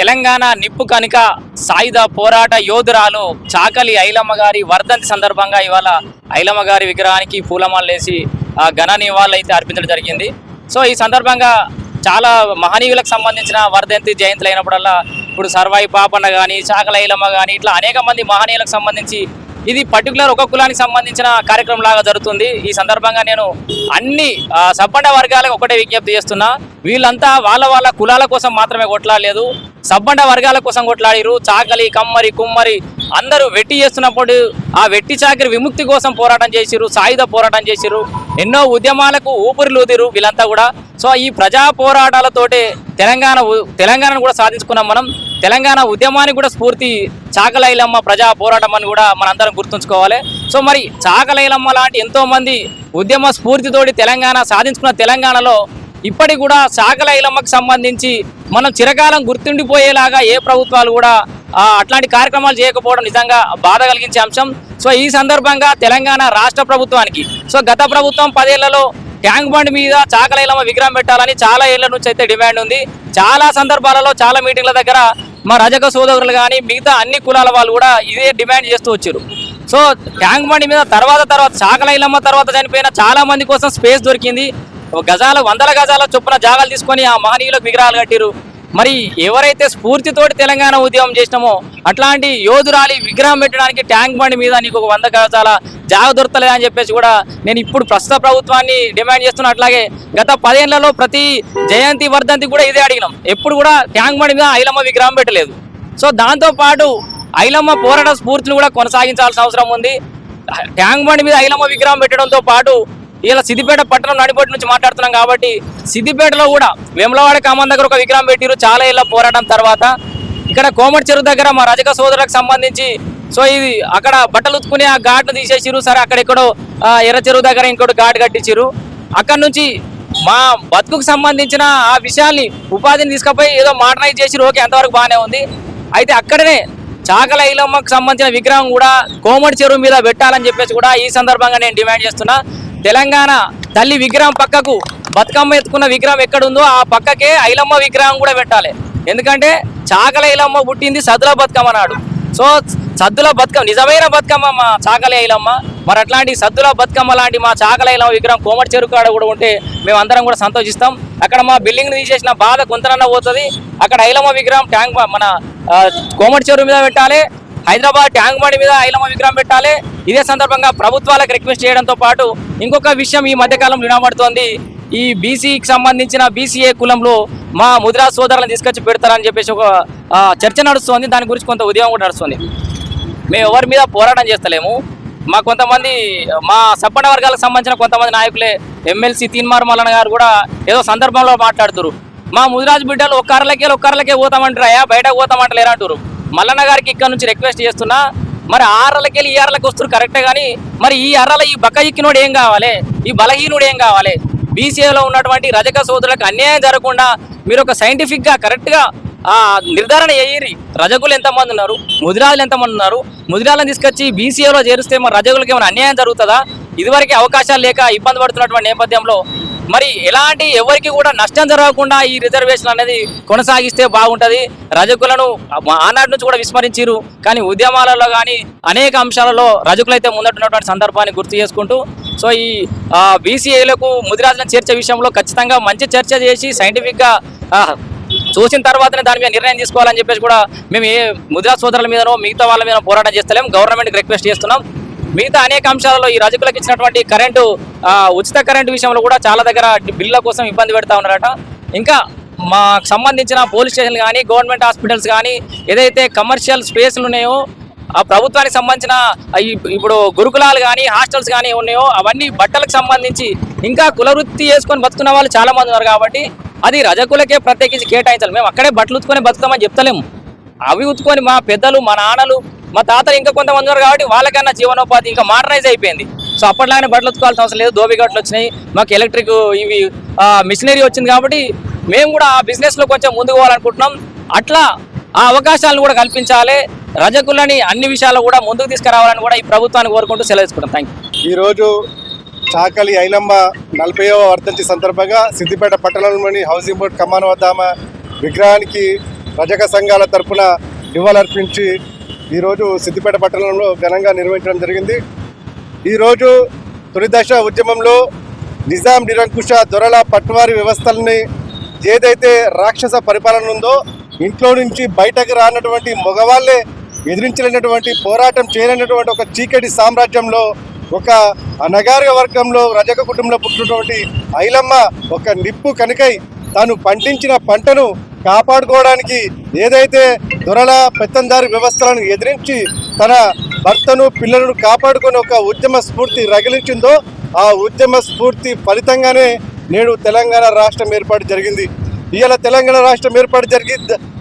తెలంగాణ నిప్పు కనుక సాయుధ పోరాట యోధురాలు చాకలి ఐలమ్మ గారి వర్ధంతి సందర్భంగా ఇవాళ ఐలమ్మ గారి విగ్రహానికి పూలమాలేసి ఆ ఘన నివాళులు అయితే అర్పించడం జరిగింది. సో ఈ సందర్భంగా చాలా మహనీయులకు సంబంధించిన వర్ధంతి జయంతులు అయినప్పుడల్లా ఇప్పుడు సర్వాయి పాపన్న కానీ చాకలి ఐలమ్మ కానీ ఇట్లా అనేక మంది మహనీయులకు సంబంధించి ఇది పర్టికులర్ ఒక కులానికి సంబంధించిన కార్యక్రమం లాగా జరుగుతుంది. ఈ సందర్భంగా నేను అన్ని సబ్బండ వర్గాలకు ఒకటే విజ్ఞప్తి చేస్తున్నా. వీళ్ళంతా వాళ్ళ వాళ్ళ కులాల కోసం మాత్రమే కొట్లాడలేదు. సబ్బండ వర్గాల కోసం కొట్లాడిరు. చాకలి కమ్మరి కుమ్మరి అందరూ వెట్టి చేస్తున్నప్పుడు ఆ వెట్టి చాకరి విముక్తి కోసం పోరాటం చేసిరు సాయుధ పోరాటం చేసిరు ఎన్నో ఉద్యమాలకు ఊపిరిలూదిరు వీళ్ళంతా కూడా. సో ఈ ప్రజా పోరాటాలతోటే తెలంగాణ ఉ- తెలంగాణను కూడా సాధించుకున్నాం మనం. తెలంగాణ ఉద్యమానికి కూడా స్ఫూర్తి చాకలైలమ్మ ప్రజా పోరాటం అని కూడా మనందరం గుర్తుంచుకోవాలి. సో మరి చాకలైలమ్మ లాంటి ఎంతోమంది ఉద్యమ స్ఫూర్తితోటి తెలంగాణ సాధించుకున్న తెలంగాణలో ఇప్పటికి కూడా చాకలైలమ్మకు సంబంధించి మనం చిరకాలం గుర్తుండిపోయేలాగా ఏ ప్రభుత్వాలు కూడా అట్లాంటి కార్యక్రమాలు చేయకపోవడం నిజంగా బాధ కలిగించే అంశం. సో ఈ సందర్భంగా తెలంగాణ రాష్ట్ర ప్రభుత్వానికి సో గత ప్రభుత్వం పదేళ్ళలో ట్యాంక్ బండ్ మీద చాకలైలమ్మ విగ్రహం పెట్టాలని చాలా ఏళ్ళ నుంచి అయితే డిమాండ్ ఉంది. చాలా సందర్భాలలో చాలా మీటింగ్ల దగ్గర మా రజక సోదరులు కానీ మిగతా అన్ని కులాల వాళ్ళు కూడా ఇదే డిమాండ్ చేస్తూ వచ్చారు. సో ట్యాంక్ బండి మీద తర్వాత తర్వాత చాకలైలమ్మ తర్వాత చనిపోయిన చాలా మంది కోసం స్పేస్ దొరికింది. గజాల వందల గజాల చొప్పున జాగాలు తీసుకొని ఆ మహనీయులకు విగ్రహాలు కట్టిరు మరి ఎవరైతే స్ఫూర్తితోటి తెలంగాణ ఉద్యమం చేసినామో అట్లాంటి యోధురాలి విగ్రహం పెట్టడానికి ట్యాంక్ బండి మీద నీకు ఒక వంద గజాల జాగ దొరకలేదు అని చెప్పేసి కూడా నేను ఇప్పుడు ప్రస్తుత ప్రభుత్వాన్ని డిమాండ్ చేస్తున్నా. అట్లాగే గత పదేళ్ళలో ప్రతి జయంతి వర్ధంతి కూడా ఇదే అడిగినాం. ఎప్పుడు కూడా ట్యాంక్ బండి మీద ఐలమ్మ విగ్రహం పెట్టలేదు. సో దాంతో పాటు ఐలమ్మ పోరాట స్ఫూర్తిని కూడా కొనసాగించాల్సిన అవసరం ఉంది. ట్యాంక్ బండి మీద ఐలమ్మ విగ్రహం పెట్టడంతో పాటు ఇలా సిద్దిపేట పట్టణం నడిపటి నుంచి మాట్లాడుతున్నాం కాబట్టి సిద్దిపేటలో కూడా వేములవాడ కామన్ దగ్గర ఒక విగ్రహం పెట్టిరు. చాలా ఇళ్ళ పోరాటం తర్వాత ఇక్కడ కోమటి చెరువు దగ్గర మా రజక సోదరులకు సంబంధించి సో ఇది అక్కడ బట్టలు ఉత్తుకునే ఆ ఘాట్ను తీసేసిరు. సరే అక్కడెక్కడో ఎర్ర చెరువు దగ్గర ఇంకోటి ఘాట్ కట్టించారు. అక్కడ నుంచి మా బతుకుకు సంబంధించిన ఆ విషయాల్ని ఉపాధిని తీసుకుపోయి ఏదో మాటనైజ్ చేసిరు. ఓకే అంతవరకు బాగానే ఉంది. అయితే అక్కడనే చాకల ఇలమ్మకు సంబంధించిన విగ్రహం కూడా కోమటి చెరువు మీద పెట్టాలని చెప్పేసి కూడా ఈ సందర్భంగా నేను డిమాండ్ చేస్తున్నా. తెలంగాణ తల్లి విగ్రహం పక్కకు బతుకమ్మ ఎత్తుకున్న విగ్రహం ఎక్కడుందో ఆ పక్కకే ఐలమ్మ విగ్రహం కూడా పెట్టాలి. ఎందుకంటే చాకల ఐలమ్మ పుట్టింది సద్దుల బతుకమ్మ నాడు. సో సద్దుల బతుకమ్మ నిజమైన బతుకమ్మ మా చాకలి ఐలమ్మ. మరి అట్లాంటి సద్దుల బతుకమ్మ లాంటి మా చాకలి ఐలమ్మ విగ్రహం కోమటి చెరుకు కాడ కూడా ఉంటే మేము అందరం కూడా సంతోషిస్తాం. అక్కడ మా బిల్డింగ్ తీసేసిన బాధ కొంతనన్న పోతుంది. అక్కడ ఐలమ్మ విగ్రహం ట్యాంక్ మన కోమటి చెరువు మీద పెట్టాలి. హైదరాబాద్ ట్యాంక్ బండి మీద ఐలమ్మ విగ్రహం పెట్టాలి. ఇదే సందర్భంగా ప్రభుత్వాలకు రిక్వెస్ట్ చేయడంతో పాటు ఇంకొక విషయం ఈ మధ్యకాలంలో వినబడుతోంది. ఈ బీసీకి సంబంధించిన బీసీఏ కులంలో మా ముద్రా సోదరులను తీసుకొచ్చి పెడతారని చెప్పేసి ఒక చర్చ నడుస్తుంది. దాని గురించి కొంత ఉద్యమం కూడా నడుస్తుంది. మేము ఎవరి మీద పోరాటం చేస్తలేము. మా కొంతమంది మా సప్పన వర్గాలకు సంబంధించిన కొంతమంది నాయకులే ఎమ్మెల్సీ తీన్మార్ మల్లన్న గారు కూడా ఏదో సందర్భంలో మాట్లాడుతున్నారు మా ముదిరాజు బిడ్డలు ఒక్కర్లకే ఒక్కర్లకే పోతామంటారు అరలకే పోతామంటారా బయటకు పోతామంటలేరు అంటారు మల్లన్న గారికి ఇక్కడ నుంచి రిక్వెస్ట్ చేస్తున్నా మరి ఆ వెళ్ళి ఈ అర్రలకు వస్తున్నారు కరెక్టే కానీ మరి ఈ అర్రల ఈ బక్క ఇక్కినోడు ఏం కావాలి? ఈ బలహీనుడు ఏం కావాలి? బీసీఏలో ఉన్నటువంటి రజక సోదరులకు అన్యాయం జరగకుండా మీరు ఒక సైంటిఫిక్గా కరెక్ట్గా నిర్ధారణ చేయరి రజకులు ఎంతమంది ఉన్నారు? ముదిరాజులు ఎంతమంది ఉన్నారు? ముదిరాలను తీసుకొచ్చి బీసీఏలో చేరిస్తే మరి రజకులకి ఏమైనా అన్యాయం జరుగుతుందా? ఇదివరకే అవకాశాలు లేక ఇబ్బంది పడుతున్నటువంటి నేపథ్యంలో మరి ఎలాంటి ఎవరికి కూడా నష్టం జరగకుండా ఈ రిజర్వేషన్ అనేది కొనసాగిస్తే బాగుంటుంది. రజకులను ఆనాటి నుంచి కూడా విస్మరించారు కానీ ఉద్యమాలలో కానీ అనేక అంశాలలో రజకులైతే ముందట్టున్నటువంటి సందర్భాన్ని గుర్తు చేసుకుంటూ సో ఈ బీసీఏలకు ముదిరాజులను చేర్చే విషయంలో ఖచ్చితంగా మంచి చర్చ చేసి సైంటిఫిక్గా చూసిన తర్వాతనే దాని మీద నిర్ణయం తీసుకోవాలని చెప్పేసి కూడా మేము ఏ ముద్రా సోదరుల మీదనో మిగతా వాళ్ళ మీద పోరాటం చేస్తలేం. గవర్నమెంట్కి రిక్వెస్ట్ చేస్తున్నాం. మిగతా అనేక అంశాలలో ఈ రజకులకు ఇచ్చినటువంటి కరెంటు ఉచిత కరెంటు విషయంలో కూడా చాలా దగ్గర బిల్ల కోసం ఇబ్బంది పెడతా ఉన్నారట. ఇంకా మాకు సంబంధించిన పోలీస్ స్టేషన్లు కానీ గవర్నమెంట్ హాస్పిటల్స్ కానీ ఏదైతే కమర్షియల్ స్పేస్లు ఉన్నాయో ఆ ప్రభుత్వానికి సంబంధించిన ఇప్పుడు గురుకులాలు కానీ హాస్టల్స్ కానీ ఉన్నాయో అవన్నీ బట్టలకు సంబంధించి ఇంకా కులవృత్తి చేసుకొని బతుకున్న వాళ్ళు చాలామంది ఉన్నారు కాబట్టి అది రజకులకే ప్రత్యేకించి కేటాయించాలి. మేము అక్కడే బట్టలు ఉత్తుకొని బతుకుతామని చెప్తలేము. అవి ఉత్తుకొని మా పెద్దలు మా నాన్నలు మా తాతలు ఇంకా కొంతమంది ఉన్నారు కాబట్టి వాళ్ళకన్నా జీవనోపాధి ఇంకా మోడర్నైజ్ అయిపోయింది. సో అప్పట్లానే బట్టలు ఉతుకోవాల్సిన అవసరం లేదు దోబిగట్లు వచ్చినాయి మాకు ఎలక్ట్రిక్ ఇవి మిషనరీ వచ్చింది కాబట్టి మేము కూడా ఆ బిజినెస్లో కొంచెం ముందుకు పోవాలనుకుంటున్నాం. అట్లా ఆ అవకాశాలను కూడా కల్పించాలి. రజకులని అన్ని విషయాలు కూడా ముందుకు తీసుకురావాలని కూడా ఈ ప్రభుత్వాన్ని కోరుకుంటూ సెలవుకుంటాం థ్యాంక్ యూ ఈరోజు చాకలి ఐలమ్మ నలభైవ వర్ధంతి సందర్భంగా సిద్దిపేట పట్టణంలోని హౌసింగ్ బోర్డ్ కమాన్ వద్ద విగ్రహానికి రజక సంఘాల తరఫున నివాళులర్పించి ఈరోజు సిద్దిపేట పట్టణంలో ఘనంగా నిర్వహించడం జరిగింది. ఈరోజు తొలిదశ ఉద్యమంలో నిజాం నిరంకుశ దొరల పట్టువారి వ్యవస్థల్ని ఏదైతే రాక్షస పరిపాలన ఉందో ఇంట్లో నుంచి బయటకు రానటువంటి మగవాళ్ళే ఎదిరించలేనటువంటి పోరాటం చేయలేనటువంటి ఒక చీకటి సామ్రాజ్యంలో ఒక అనగారిక వర్గంలో రజక కుటుంబంలో పుట్టినటువంటి ఐలమ్మ ఒక నిప్పు కనుకై తాను పండించిన పంటను కాపాడుకోవడానికి ఏదైతే దొరల పెత్తందారి వ్యవస్థలను ఎదిరించి తన భర్తను పిల్లలను కాపాడుకుని ఒక ఉద్యమ స్ఫూర్తి రగిలించిందో ఆ ఉద్యమ స్ఫూర్తి ఫలితంగానే నేడు తెలంగాణ రాష్ట్రం ఏర్పాటు జరిగింది. ఇవాళ తెలంగాణ రాష్ట్రం ఏర్పాటు జరిగి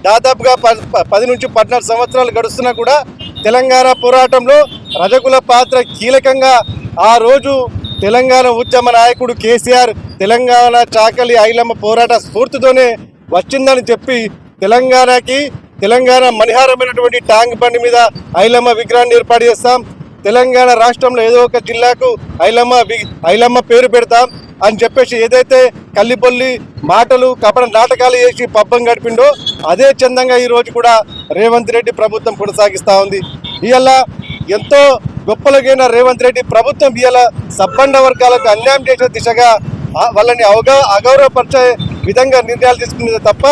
దాదాపుగా ప- పది నుంచి పద్నాలుగు సంవత్సరాలు గడుస్తున్నా కూడా తెలంగాణ పోరాటంలో రజకుల పాత్ర కీలకంగా ఆ రోజు తెలంగాణ ఉద్యమ నాయకుడు కేసీఆర్ తెలంగాణ చాకలి ఐలమ్మ పోరాట స్ఫూర్తితోనే వచ్చిందని చెప్పి తెలంగాణకి తెలంగాణ మణిహారమైనటువంటి ట్యాంక్ బండి మీద ఐలమ్మ విగ్రహాన్ని ఏర్పాటు చేస్తాం. తెలంగాణ రాష్ట్రంలో ఏదో ఒక జిల్లాకు ఐలమ్మ ఐలమ్మ పేరు పెడతాం అని చెప్పేసి ఏదైతే కల్లిపొల్లి మాటలు కపడ నాటకాలు చేసి పబ్బం గడిపిండో అదే చందంగా ఈరోజు కూడా రేవంత్ రెడ్డి ప్రభుత్వం కొనసాగిస్తూ ఉంది. ఇవాళ ఎంతో గొప్పలగైన రేవంత్ రెడ్డి ప్రభుత్వం ఇవాళ సబ్బండ వర్గాలకు అన్యాయం చేసే దిశగా వాళ్ళని అవగా అగౌరవపరిచే విధంగా నిర్ణయాలు తీసుకునేది తప్ప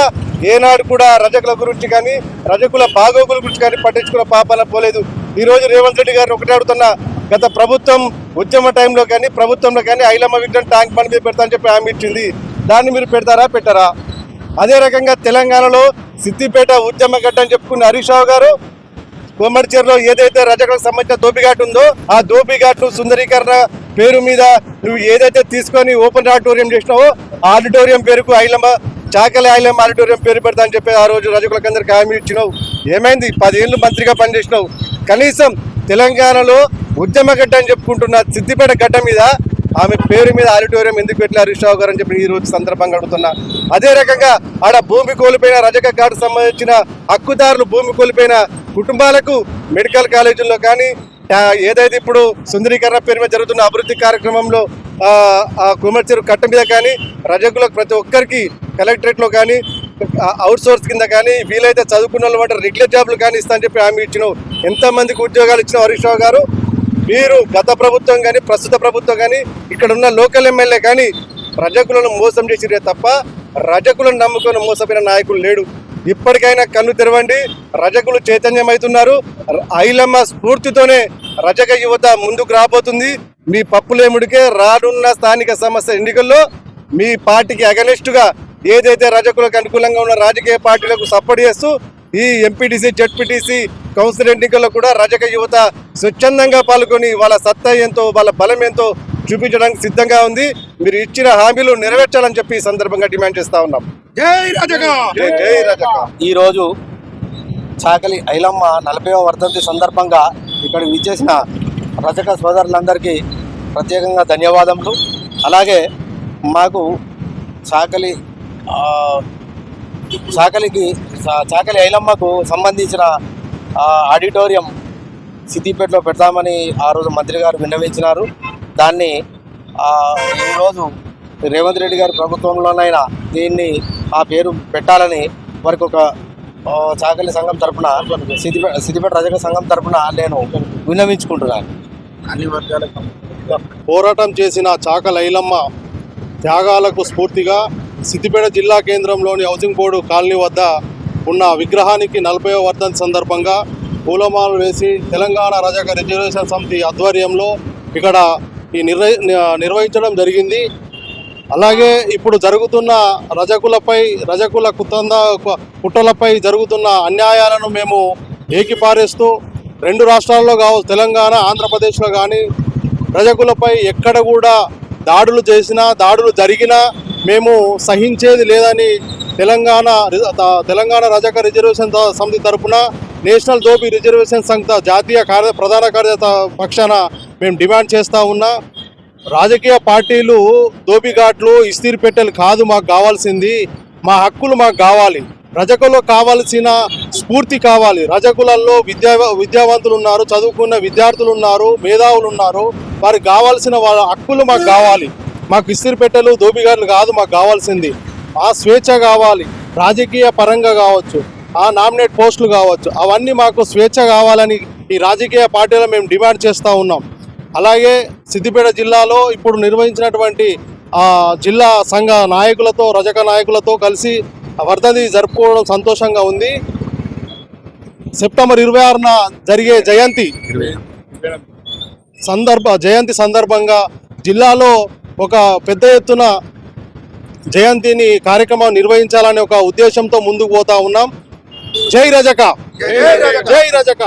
ఏనాడు కూడా రజకుల గురించి కానీ రజకుల బాగోగుల గురించి కానీ పట్టించుకున్న పాపాల పోలేదు. ఈరోజు రేవంత్ రెడ్డి గారు ఒకటే అడుగుతున్నా గత ప్రభుత్వం ఉద్యమ టైంలో కానీ ప్రభుత్వంలో కానీ ఐలమ్మ విగ్రహం ట్యాంక్ బండ్ మీద పెడతా అని చెప్పి హామీ ఇచ్చింది. దాన్ని మీరు పెడతారా పెట్టారా? అదే రకంగా తెలంగాణలో సిద్దిపేట ఉద్యమ గడ్డ అని చెప్పుకున్న హరీష్ రావు గారు కోమడిచేరులో ఏదైతే రజకులకు సంబంధించిన దోపిఘాట్ ఉందో ఆ దోపిఘాట్ సుందరీకరణ పేరు మీద నువ్వు ఏదైతే తీసుకొని ఓపెన్ ఆడిటోరియం చేసినావో ఆడిటోరియం పేరుకు ఐలమ్మ చాకలి ఐలమ్మ ఆడిటోరియం పేరు పెడతా అని చెప్పి ఆ రోజు రజకులకు అందరికి హామీ ఇచ్చినావు. ఏమైంది? పదేళ్ళు మంత్రిగా పనిచేసినావు. కనీసం తెలంగాణలో ఉద్యమ గడ్డ అని చెప్పుకుంటున్న సిద్దిపేట గడ్డ మీద ఆమె పేరు మీద ఆడిటోరియం ఎందుకు పెట్టిన హరీష్ రావు గారు అని చెప్పి ఈ రోజు సందర్భంగా అడుగుతున్నా. అదే రకంగా ఆడ భూమి కోల్పోయిన రజక గాడు సంబంధించిన హక్కుదారులు భూమి కోల్పోయిన కుటుంబాలకు మెడికల్ కాలేజీల్లో కానీ ఏదైతే ఇప్పుడు సుందరీకరణ పేరు మీద జరుగుతున్న అభివృద్ధి కార్యక్రమంలో ఆ, ఆ కుమర్చెరు కట్ట మీద కానీ రజకులకు ప్రతి ఒక్కరికి కలెక్టరేట్లో కానీ అవుట్ సోర్స్ కింద కానీ వీలైతే చదువుకున్న వాళ్ళు అంటే రెగ్యులర్ జాబ్లు కానీ ఇస్తా అని చెప్పి హామీ ఇచ్చినావు. ఎంతమందికి ఉద్యోగాలు ఇచ్చిన హరీష్ రావు గారు? మీరు గత ప్రభుత్వం కానీ ప్రస్తుత ప్రభుత్వం కానీ ఇక్కడ ఉన్న లోకల్ ఎమ్మెల్యే కానీ రజకులను మోసం చేసిరే తప్ప రజకులను నమ్ముకొని మోసపోయిన నాయకులు లేడు. ఇప్పటికైనా కన్ను తెరవండి. రజకులు చైతన్యమవుతున్నారు. ఐలమ్మ స్ఫూర్తితోనే రజక యువత ముందుకు రాబోతుంది. మీ పప్పులేముడికే రానున్న స్థానిక సమస్య ఎన్నికల్లో మీ పార్టీకి అగనిస్టుగా ఏదైతే రజకులకు అనుకూలంగా ఉన్న రాజకీయ పార్టీలకు సపోర్ట్ చేస్తూ ఈ ఎంపీటీసీ జడ్పీటీసీ కౌన్సిల్ ఎన్నికల్లో కూడా రజక యువత స్వచ్ఛందంగా పాల్గొని వాళ్ళ సత్తా ఎంతో వాళ్ళ బలం ఎంతో చూపించడానికి సిద్ధంగా ఉంది. మీరు ఇచ్చిన హామీలు నెరవేర్చాలని చెప్పి ఈ సందర్భంగా డిమాండ్ చేస్తా ఉన్నాం. జై రజక! జై జై రజక! ఈరోజు చాకలి ఐలమ్మ నలభైవ వర్ధంతి సందర్భంగా ఇక్కడ విచ్చేసిన రజక సోదరులందరికీ ప్రత్యేకంగా ధన్యవాదములు. అలాగే మాకు చాకలి ఆ, చాకలికి చాకలి ఐలమ్మకు సంబంధించిన ఆ, ఆడిటోరియం సిద్దిపేటలో పెడతామని ఆ రోజు మంత్రి గారు విన్నవించినారు. దాన్ని ఈరోజు రేవంత్ రెడ్డి గారి ప్రభుత్వంలోనైనా దీన్ని ఆ పేరు పెట్టాలని వారికి ఒక చాకలి సంఘం తరపున సిద్దిపేట సిద్దిపేట రజక సంఘం తరపున నేను విన్నవించుకుంటున్నాను అన్ని వర్గాలకు పోరాటం చేసిన చాక లైలమ్మ త్యాగాలకు స్ఫూర్తిగా సిద్దిపేట జిల్లా కేంద్రంలోని హౌసింగ్ బోర్డు కాలనీ వద్ద ఉన్న విగ్రహానికి నలభై వర్ధంతి సందర్భంగా పూలమాలలు వేసి తెలంగాణ రజక రిజర్వేషన్ సమితి ఆధ్వర్యంలో ఇక్కడ ఈ నిర్వహించడం జరిగింది. అలాగే ఇప్పుడు జరుగుతున్న రజకులపై రజకుల కుతంద కుట్రలపై జరుగుతున్న అన్యాయాలను మేము ఏకిపారేస్తూ రెండు రాష్ట్రాల్లో కావచ్చు తెలంగాణ ఆంధ్రప్రదేశ్లో కానీ రజకులపై ఎక్కడ కూడా దాడులు చేసినా దాడులు జరిగినా మేము సహించేది లేదని తెలంగాణ తెలంగాణ రజక రిజర్వేషన్ సమితి తరపున నేషనల్ దోపి రిజర్వేషన్ సంస్థ జాతీయ కార్య ప్రధాన కార్యత పక్షాన మేము డిమాండ్ చేస్తూ ఉన్నా. రాజకీయ పార్టీలు దోపిఘాట్లు ఇస్తీర్ పెట్టెలు కాదు మాకు కావాల్సింది. మా హక్కులు మాకు కావాలి. రజకులో కావాల్సిన స్ఫూర్తి కావాలి. రజకులలో విద్యా విద్యావంతులు ఉన్నారు చదువుకున్న విద్యార్థులు ఉన్నారు మేధావులు ఉన్నారు. వారికి కావాల్సిన వాళ్ళ హక్కులు మాకు కావాలి. మాకు ఇస్తిరి పెట్టెలు కాదు మాకు కావాల్సింది. ఆ స్వేచ్ఛ కావాలి. రాజకీయ పరంగా కావచ్చు ఆ నామినేట్ పోస్టులు కావచ్చు అవన్నీ మాకు స్వేచ్ఛ కావాలని ఈ రాజకీయ పార్టీలో మేము డిమాండ్ చేస్తూ ఉన్నాం. అలాగే సిద్దిపేట జిల్లాలో ఇప్పుడు నిర్వహించినటువంటి ఆ జిల్లా సంఘ నాయకులతో రజక నాయకులతో కలిసి వర్ధంతి జరుపుకోవడం సంతోషంగా ఉంది. సెప్టెంబర్ ఇరవై ఆరున జరిగే జయంతి సందర్భ జయంతి సందర్భంగా జిల్లాలో ఒక పెద్ద ఎత్తున జయంతిని కార్యక్రమం నిర్వహించాలనే ఒక ఉద్దేశంతో ముందుకు పోతా ఉన్నాం. జై రజక! జై రజక!